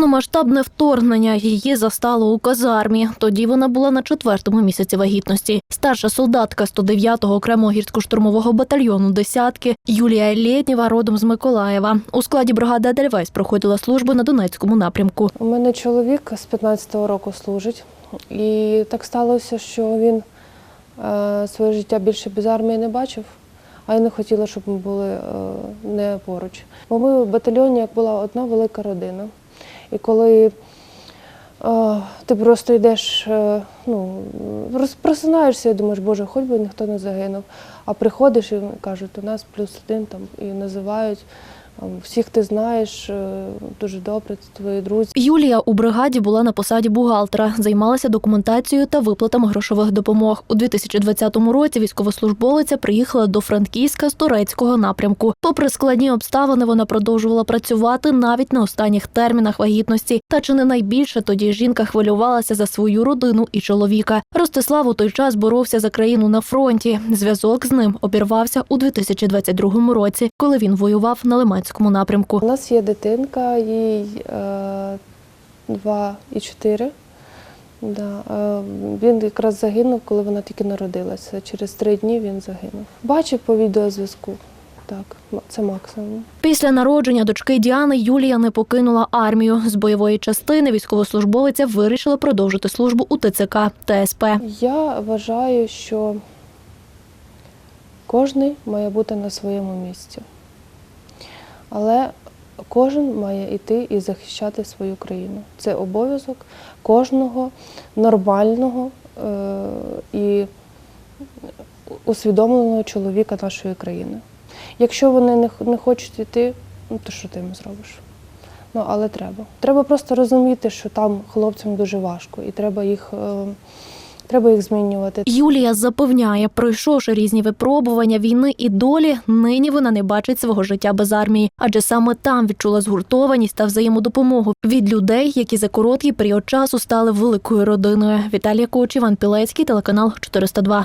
Повномасштабне вторгнення її застало у казармі. Тоді вона була на четвертому місяці вагітності. Старша солдатка 109-го окремого гірсько-штурмового батальйону десятки Юлія Лєднєва родом з Миколаєва. У складі бригади Адельвейс проходила службу на Донецькому напрямку. У мене чоловік з 15-го року служить, і так сталося, що він е, своє життя більше без армії не бачив, а я не хотіла, щоб ми були е, не поруч. Бо ми в батальйоні як була одна велика родина. І коли е, ти просто йдеш, е, ну, просинаєшся і думаєш, Боже, хоч би ніхто не загинув. А приходиш і кажуть, у нас плюс один там і називають. Всіх ти знаєш е, дуже добре, це твої друзі. Юлія у бригаді була на посаді бухгалтера, займалася документацією та виплатами грошових допомог. У 2020 році військовослужбовиця приїхала до Франківська з турецького напрямку. Попри складні обставини, вона продовжувала працювати навіть на останніх термінах вагітності. Та чи не найбільше тоді жінка хвилювалася за свою родину і чоловіка. Ростислав у той час боровся за країну на фронті. Зв'язок з ним обірвався у 2022 році, коли він воював на Лиманському напрямку. У нас є дитинка, їй е, 2 і 4. Да. е, Він якраз загинув, коли вона тільки народилася. Через три дні він загинув. Бачив по відеозв'язку. Так, це максимум. Після народження дочки Діани Юлія не покинула армію. З бойової частини військовослужбовиця вирішила продовжити службу у ТЦК ТСП. Я вважаю, що кожен має бути на своєму місці. Але кожен має йти і захищати свою країну. Це обов'язок кожного нормального е- і усвідомленого чоловіка нашої країни. Якщо вони не, хочуть йти, ну то що ти їм зробиш? Ну, але треба. Треба просто розуміти, що там хлопцям дуже важко, і треба їх, е, треба їх змінювати. Юлія запевняє, пройшовши різні випробування війни і долі, нині вона не бачить свого життя без армії, адже саме там відчула згуртованість та взаємодопомогу від людей, які за короткий період часу стали великою родиною. Віталія Кочі, Іван Пілецький, телеканал 402.